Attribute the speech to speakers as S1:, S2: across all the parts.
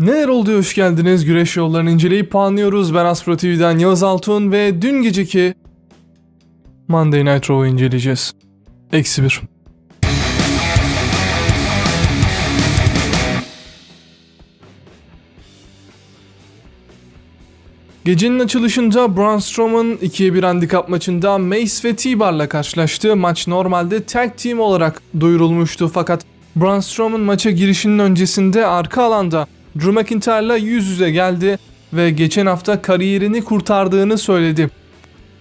S1: Neler oldu hoş geldiniz. Güreş yollarını inceleyip puanlıyoruz. Ben Aspro TV'den Yağız Altun ve dün geceki Monday Night Raw'u inceleyeceğiz. Eksi bir. Gecenin açılışında Braun Strowman 2'ye 1 handikap maçında Mace ve T-Bar'la karşılaştı. Maç normalde tag team olarak duyurulmuştu fakat Braun Strowman maça girişinin öncesinde arka alanda Drew McIntyre'la yüz yüze geldi ve geçen hafta kariyerini kurtardığını söyledi.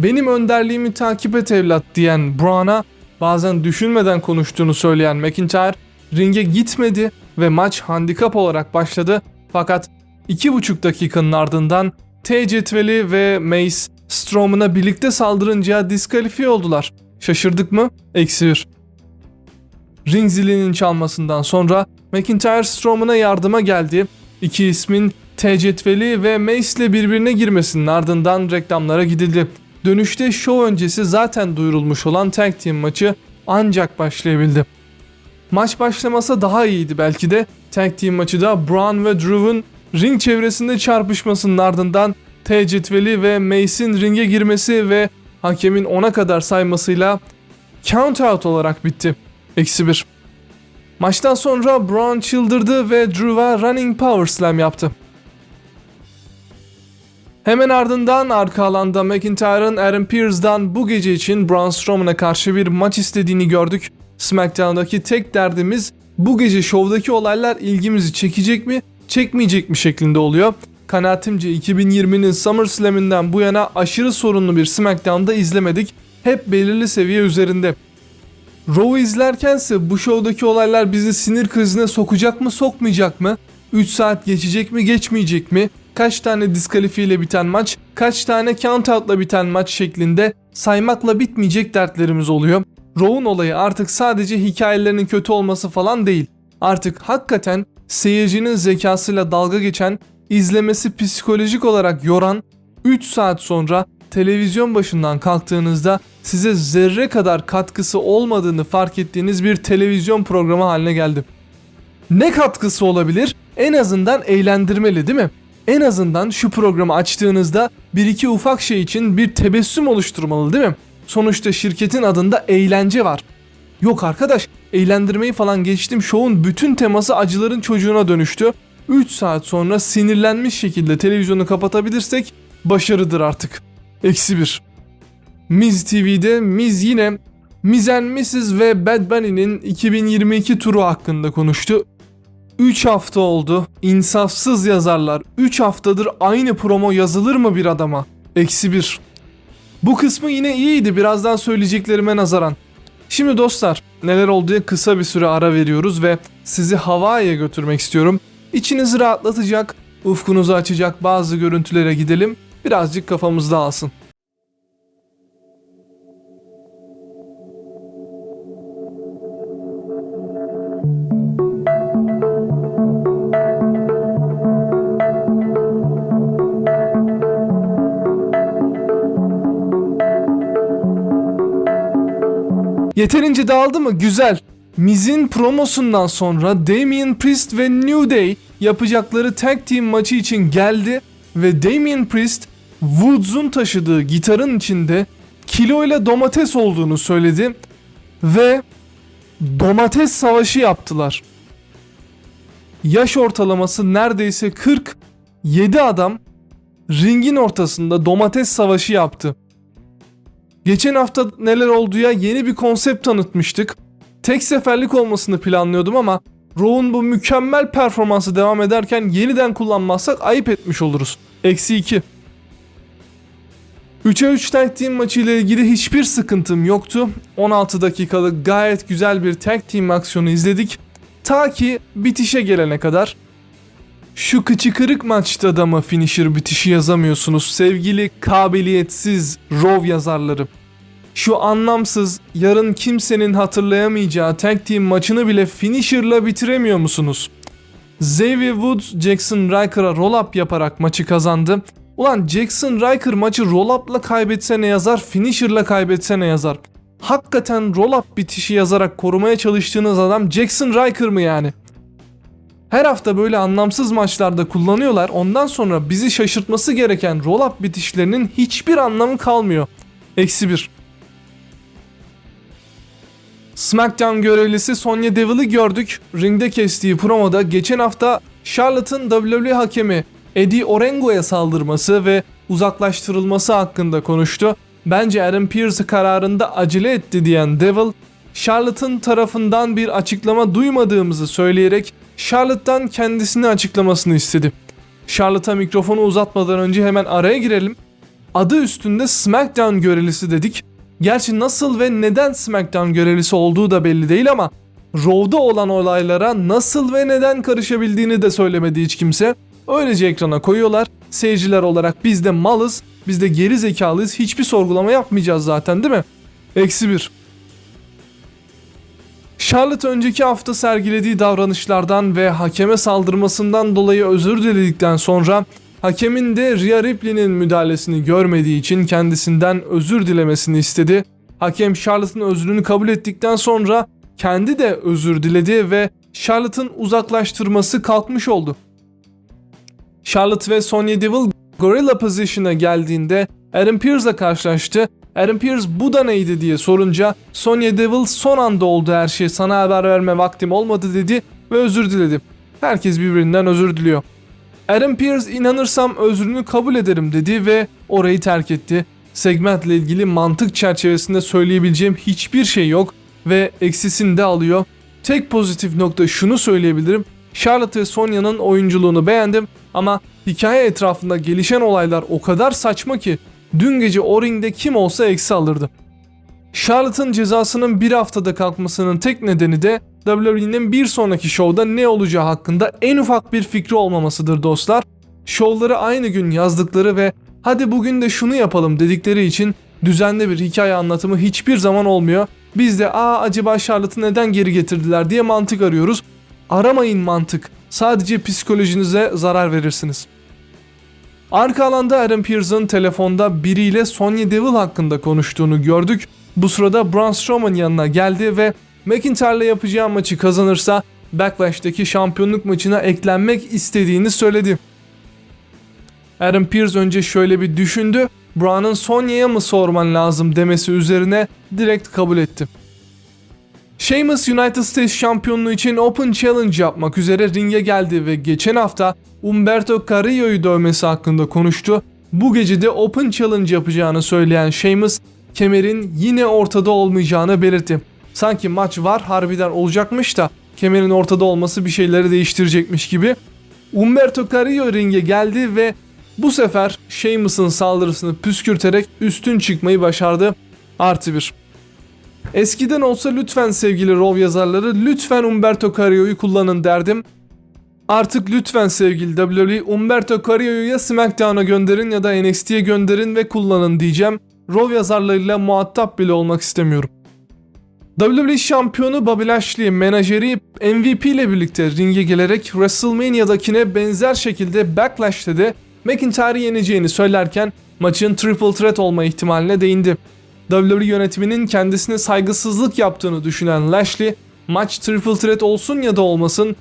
S1: Benim önderliğimi takip et evlat diyen Braun'a bazen düşünmeden konuştuğunu söyleyen McIntyre ringe gitmedi ve maç handikap olarak başladı fakat 2,5 dakikanın ardından T cetveli ve Mace Strowman'a birlikte saldırınca diskalifiye oldular. Şaşırdık mı? Eksi bir. Ring zilinin çalmasından sonra McIntyre Strowman'a yardıma geldi. İki ismin T cetveli ve Mace ile birbirine girmesinin ardından reklamlara gidildi. Dönüşte şov öncesi zaten duyurulmuş olan tag team maçı ancak başlayabildi. Maç başlamasa daha iyiydi belki de. Tag team maçı da Braun ve Drew'un ring çevresinde çarpışmasının ardından T cetveli ve Mace'in ringe girmesi ve hakemin ona kadar saymasıyla count out olarak bitti. Eksi bir. Maçtan sonra Braun çıldırdı ve Drew'a running power slam yaptı. Hemen ardından arka alanda McIntyre'ın Aaron Pierce'dan bu gece için Braun Strowman'a karşı bir maç istediğini gördük. SmackDown'daki tek derdimiz bu gece şovdaki olaylar ilgimizi çekecek mi, çekmeyecek mi şeklinde oluyor. Kanaatimce 2020'nin SummerSlam'inden bu yana aşırı sorunlu bir SmackDown'da izlemedik. Hep belirli seviye üzerinde. Raw'u izlerkense bu şovdaki olaylar bizi sinir krizine sokacak mı sokmayacak mı? 3 saat geçecek mi geçmeyecek mi? Kaç tane diskalifiye ile biten maç, kaç tane count out'la biten maç şeklinde saymakla bitmeyecek dertlerimiz oluyor. Raw'un olayı artık sadece hikayelerinin kötü olması falan değil. Artık hakikaten seyircinin zekasıyla dalga geçen, izlemesi psikolojik olarak yoran, 3 saat sonra televizyon başından kalktığınızda size zerre kadar katkısı olmadığını fark ettiğiniz bir televizyon programı haline geldi. Ne katkısı olabilir? En azından eğlendirmeli değil mi? En azından şu programı açtığınızda bir iki ufak şey için bir tebessüm oluşturmalı değil mi? Sonuçta şirketin adında eğlence var. Yok arkadaş, eğlendirmeyi falan geçtim. Şovun bütün teması acıların çocuğuna dönüştü. 3 saat sonra sinirlenmiş şekilde televizyonu kapatabilirsek başarıdır artık. Eksi 1. Miz TV'de Miz yine Miz and Mrs. ve Bad Bunny'nin 2022 turu hakkında konuştu. 3 hafta oldu. İnsafsız yazarlar. 3 haftadır aynı promo yazılır mı bir adama? Eksi 1. Bu kısmı yine iyiydi birazdan söyleyeceklerime nazaran. Şimdi dostlar neler olduğu kısa bir süre ara veriyoruz ve sizi Hawaii'ye götürmek istiyorum. İçinizi rahatlatacak, ufkunuzu açacak bazı görüntülere gidelim. Birazcık kafamız dağılsın. Yeterince dağıldı mı? Güzel. Miz'in promosundan sonra Damien Priest ve New Day yapacakları tag team maçı için geldi ve Damien Priest Woods'un taşıdığı gitarın içinde kiloyla domates olduğunu söyledi ve domates savaşı yaptılar. Yaş ortalaması neredeyse 47 adam ringin ortasında domates savaşı yaptı. Geçen hafta neler olduğuya yeni bir konsept tanıtmıştık. Tek seferlik olmasını planlıyordum ama Raw'un bu mükemmel performansı devam ederken yeniden kullanmazsak ayıp etmiş oluruz. Eksi 2. 3'e 3 tag team maçı ile ilgili hiçbir sıkıntım yoktu. 16 dakikalık gayet güzel bir tag team aksiyonu izledik. Ta ki bitişe gelene kadar. Şu kıçı kırık maçta da mı finisher bitişi yazamıyorsunuz sevgili kabiliyetsiz Raw yazarları? Şu anlamsız, yarın kimsenin hatırlayamayacağı tag team maçını bile finisher'la bitiremiyor musunuz? Xavier Woods Jackson Riker'a roll-up yaparak maçı kazandı. Ulan Jackson Riker maçı roll-up'la kaybetse ne yazar, finisher'la kaybetse ne yazar? Hakikaten roll-up bitişi yazarak korumaya çalıştığınız adam Jackson Riker mı yani? Her hafta böyle anlamsız maçlarda kullanıyorlar. Ondan sonra bizi şaşırtması gereken roll-up bitişlerinin hiçbir anlamı kalmıyor. Eksi 1. SmackDown görevlisi Sonya Deville'ı gördük. Ringde kestiği promoda geçen hafta Charlotte'ın WWE hakemi Eddie Orengo'ya saldırması ve uzaklaştırılması hakkında konuştu. Bence Aaron Pierce kararında acele etti diyen Deville, Charlotte'ın tarafından bir açıklama duymadığımızı söyleyerek Charlotte'dan kendisini açıklamasını istedi. Charlotte'a mikrofonu uzatmadan önce hemen araya girelim. Adı üstünde SmackDown görevlisi dedik. Gerçi nasıl ve neden SmackDown görevlisi olduğu da belli değil ama Raw'da olan olaylara nasıl ve neden karışabildiğini de söylemedi hiç kimse. Öylece ekrana koyuyorlar. Seyirciler olarak biz de malız, biz de geri zekalıyız. Hiçbir sorgulama yapmayacağız zaten değil mi? Eksi bir. Charlotte önceki hafta sergilediği davranışlardan ve hakeme saldırmasından dolayı özür diledikten sonra hakemin de Rhea Ripley'nin müdahalesini görmediği için kendisinden özür dilemesini istedi. Hakem Charlotte'ın özrünü kabul ettikten sonra kendi de özür diledi ve Charlotte'ın uzaklaştırması kalkmış oldu. Charlotte ve Sonya Deville Gorilla Position'a geldiğinde Adam Pearce'la karşılaştı. Adam Pearce bu da neydi diye sorunca Sonya Deville son anda oldu her şey sana haber verme vaktim olmadı dedi ve özür diledi. Herkes birbirinden özür diliyor. Adam Pearce inanırsam özrünü kabul ederim dedi ve orayı terk etti. Segmentle ilgili mantık çerçevesinde söyleyebileceğim hiçbir şey yok ve eksisini de alıyor. Tek pozitif nokta şunu söyleyebilirim. Charlotte ve Sonya'nın oyunculuğunu beğendim ama hikaye etrafında gelişen olaylar o kadar saçma ki dün gece o ringde kim olsa eksi alırdı. Charlotte'ın cezasının bir haftada kalkmasının tek nedeni de WWE'nin bir sonraki şovda ne olacağı hakkında en ufak bir fikri olmamasıdır dostlar. Şovları aynı gün yazdıkları ve hadi bugün de şunu yapalım dedikleri için düzenli bir hikaye anlatımı hiçbir zaman olmuyor. Biz de aa acaba Charlotte'ı neden geri getirdiler diye mantık arıyoruz. Aramayın mantık. Sadece psikolojinize zarar verirsiniz. Arka alanda Adam Pearce'ın telefonda biriyle Sonya Deville hakkında konuştuğunu gördük. Bu sırada Braun Strowman yanına geldi ve McIntyre'la yapacağı maçı kazanırsa Backlash'taki şampiyonluk maçına eklenmek istediğini söyledi. Adam Pearce önce şöyle bir düşündü. Braun'un Sonya'ya mı sorman lazım demesi üzerine direkt kabul etti. Sheamus United States şampiyonluğu için Open Challenge yapmak üzere ringe geldi ve geçen hafta Umberto Carrillo'yu dövmesi hakkında konuştu. Bu gece de Open Challenge yapacağını söyleyen Sheamus, kemerin yine ortada olmayacağını belirtti. Sanki maç var harbiden olacakmış da kemerin ortada olması bir şeyleri değiştirecekmiş gibi. Umberto Carrillo ringe geldi ve bu sefer Sheamus'ın saldırısını püskürterek üstün çıkmayı başardı. Artı bir. Eskiden olsa lütfen sevgili Rov yazarları lütfen Umberto Carrillo'yu kullanın derdim. Artık lütfen sevgili WWE Umberto Carrillo'yu ya SmackDown'a gönderin ya da NXT'ye gönderin ve kullanın diyeceğim. Rov yazarlarıyla muhatap bile olmak istemiyorum. WWE şampiyonu Bobby Lashley menajeri MVP ile birlikte ringe gelerek WrestleMania'dakine benzer şekilde Backlash'te de McIntyre'ı yeneceğini söylerken maçın triple threat olma ihtimaline değindi. WWE yönetiminin kendisine saygısızlık yaptığını düşünen Lashley, maç triple threat olsun ya da olmasın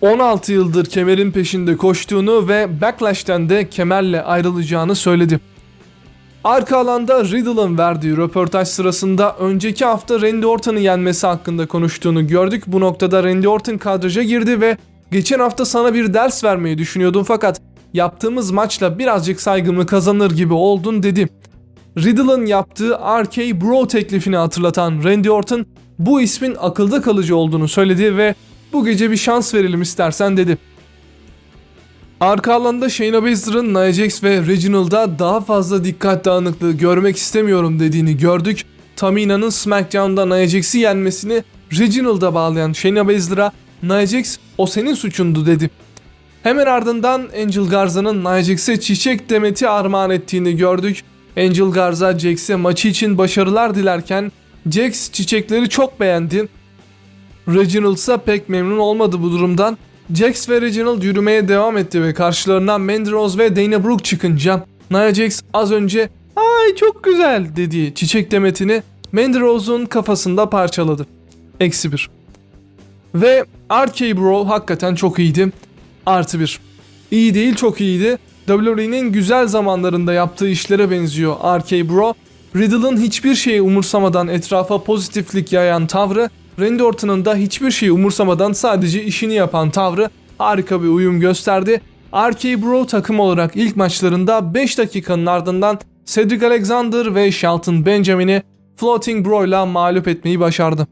S1: 16 yıldır kemerin peşinde koştuğunu ve Backlash'ten de kemerle ayrılacağını söyledi. Arka alanda Riddle'ın verdiği röportaj sırasında önceki hafta Randy Orton'u yenmesi hakkında konuştuğunu gördük. Bu noktada Randy Orton kadraja girdi ve geçen hafta sana bir ders vermeyi düşünüyordum fakat yaptığımız maçla birazcık saygımı kazanır gibi oldun dedi. Riddle'ın yaptığı RK Bro teklifini hatırlatan Randy Orton bu ismin akılda kalıcı olduğunu söyledi ve bu gece bir şans verelim istersen dedi. Arka alanda Shayna Baszler'ın Nia Jax ve Reginald'da daha fazla dikkat dağınıklığı görmek istemiyorum dediğini gördük. Tamina'nın SmackDown'da Nia Jax'i yenmesini Reginald'a bağlayan Shayna Baszler'a Nia Jax o senin suçundu dedi. Hemen ardından Angel Garza'nın Nia Jax'e çiçek demeti armağan ettiğini gördük. Angel Garza Jax'e maçı için başarılar dilerken Jax çiçekleri çok beğendi. Reginald ise pek memnun olmadı bu durumdan. Jax ve Reginald yürümeye devam etti ve karşılarından Mandy Rose ve Dana Brooke çıkınca Nia Jax az önce ay çok güzel dediği çiçek demetini Mandy Rose'un kafasında parçaladı. Eksi bir. Ve RK Bro hakikaten çok iyiydi. Artı bir. İyi değil çok iyiydi. WWE'nin güzel zamanlarında yaptığı işlere benziyor RK Bro. Riddle'ın hiçbir şeyi umursamadan etrafa pozitiflik yayan tavrı, Randy Orton'un da hiçbir şeyi umursamadan sadece işini yapan tavrı harika bir uyum gösterdi. RK Bro takım olarak ilk maçlarında 5 dakikanın ardından Cedric Alexander ve Shelton Benjamin'i Floating Bro ile mağlup etmeyi başardı.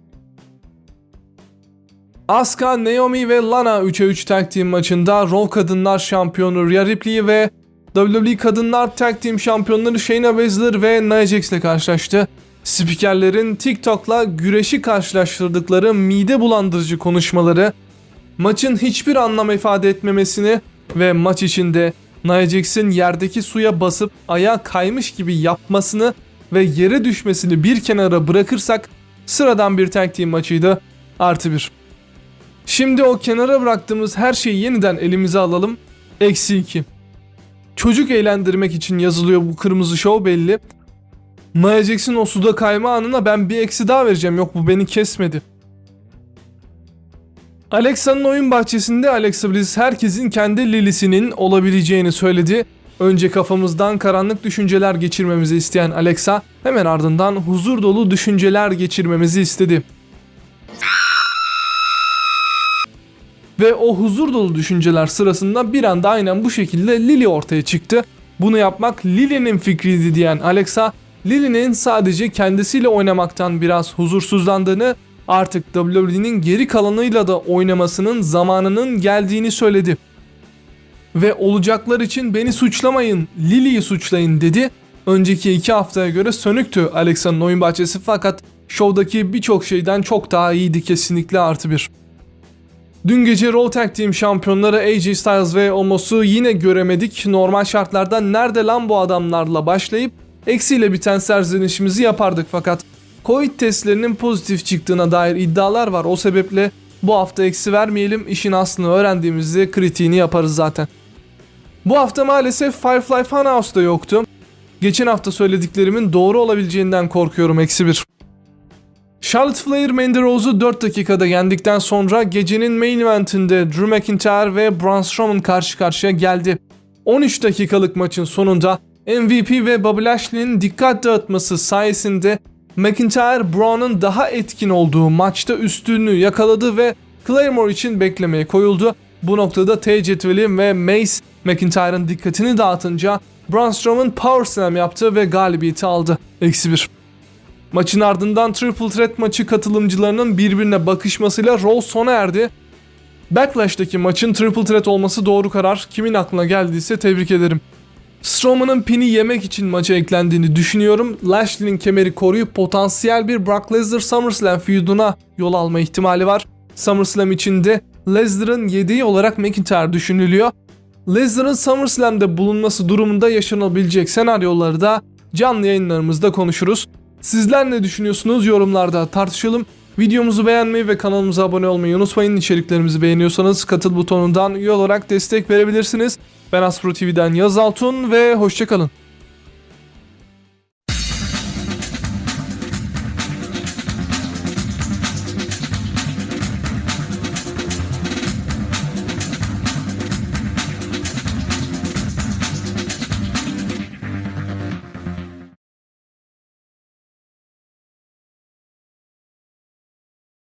S1: Asuka, Naomi ve Lana 3'e 3 tag team maçında Raw Kadınlar Şampiyonu Rhea Ripley ve WWE Kadınlar Tag Team Şampiyonları Shayna Baszler ve Nia Jax ile karşılaştı. Spikerlerin TikTok'la güreşi karşılaştırdıkları mide bulandırıcı konuşmaları, maçın hiçbir anlam ifade etmemesini ve maç içinde Nia Jax'in yerdeki suya basıp ayağa kaymış gibi yapmasını ve yere düşmesini bir kenara bırakırsak sıradan bir tag team maçıydı. Artı bir. Şimdi o kenara bıraktığımız her şeyi yeniden elimize alalım. Eksi 2. Çocuk eğlendirmek için yazılıyor bu kırmızı şov belli. Nia Jax'in o suda kayma anına ben bir eksi daha vereceğim. Yok bu beni kesmedi. Alexa'nın oyun bahçesinde Alexa Bliss herkesin kendi Lily'sinin olabileceğini söyledi. Önce kafamızdan karanlık düşünceler geçirmemizi isteyen Alexa hemen ardından huzur dolu düşünceler geçirmemizi istedi. Ve o huzur dolu düşünceler sırasında bir anda aynen bu şekilde Lily ortaya çıktı. Bunu yapmak Lily'nin fikriydi diyen Alexa, Lily'nin sadece kendisiyle oynamaktan biraz huzursuzlandığını, artık WWE'nin geri kalanıyla da oynamasının zamanının geldiğini söyledi. Ve olacaklar için beni suçlamayın, Lily'yi suçlayın dedi. Önceki iki haftaya göre sönüktü Alexa'nın oyun bahçesi fakat şovdaki birçok şeyden çok daha iyiydi kesinlikle artı bir. Dün gece Raw Tag Team şampiyonları AJ Styles ve Omos'u yine göremedik. Normal şartlarda nerede lan bu adamlarla başlayıp eksiyle biten serzenişimizi yapardık fakat Covid testlerinin pozitif çıktığına dair iddialar var. O sebeple bu hafta eksi vermeyelim. İşin aslını öğrendiğimizde kritiğini yaparız zaten. Bu hafta maalesef Firefly Funhouse'da yoktu. Geçen hafta söylediklerimin doğru olabileceğinden korkuyorum eksi bir. Charlotte Flair Mandy Rose'u 4 dakikada yendikten sonra gecenin main eventinde Drew McIntyre ve Braun Strowman karşı karşıya geldi. 13 dakikalık maçın sonunda MVP ve Bobby Lashley'nin dikkat dağıtması sayesinde McIntyre Braun'un daha etkin olduğu maçta üstünlüğü yakaladı ve Claymore için beklemeye koyuldu. Bu noktada T cetveli ve Mace McIntyre'ın dikkatini dağıtınca Braun Strowman Power Slam yaptı ve galibiyeti aldı. Eksi 1. Maçın ardından Triple Threat maçı katılımcılarının birbirine bakışmasıyla Raw sona erdi. Backlash'taki maçın Triple Threat olması doğru karar. Kimin aklına geldiyse tebrik ederim. Strowman'ın pini yemek için maça eklendiğini düşünüyorum. Lashley'nin kemeri koruyup potansiyel bir Brock Lesnar SummerSlam feuduna yol alma ihtimali var. SummerSlam içinde Lesnar'ın yedeği olarak McIntyre düşünülüyor. Lesnar'ın SummerSlam'de bulunması durumunda yaşanabilecek senaryoları da canlı yayınlarımızda konuşuruz. Sizler ne düşünüyorsunuz yorumlarda tartışalım. Videomuzu beğenmeyi ve kanalımıza abone olmayı unutmayın. İçeriklerimizi beğeniyorsanız katıl butonundan üye olarak destek verebilirsiniz. Ben Aspro TV'den Yaz Altun ve hoşçakalın.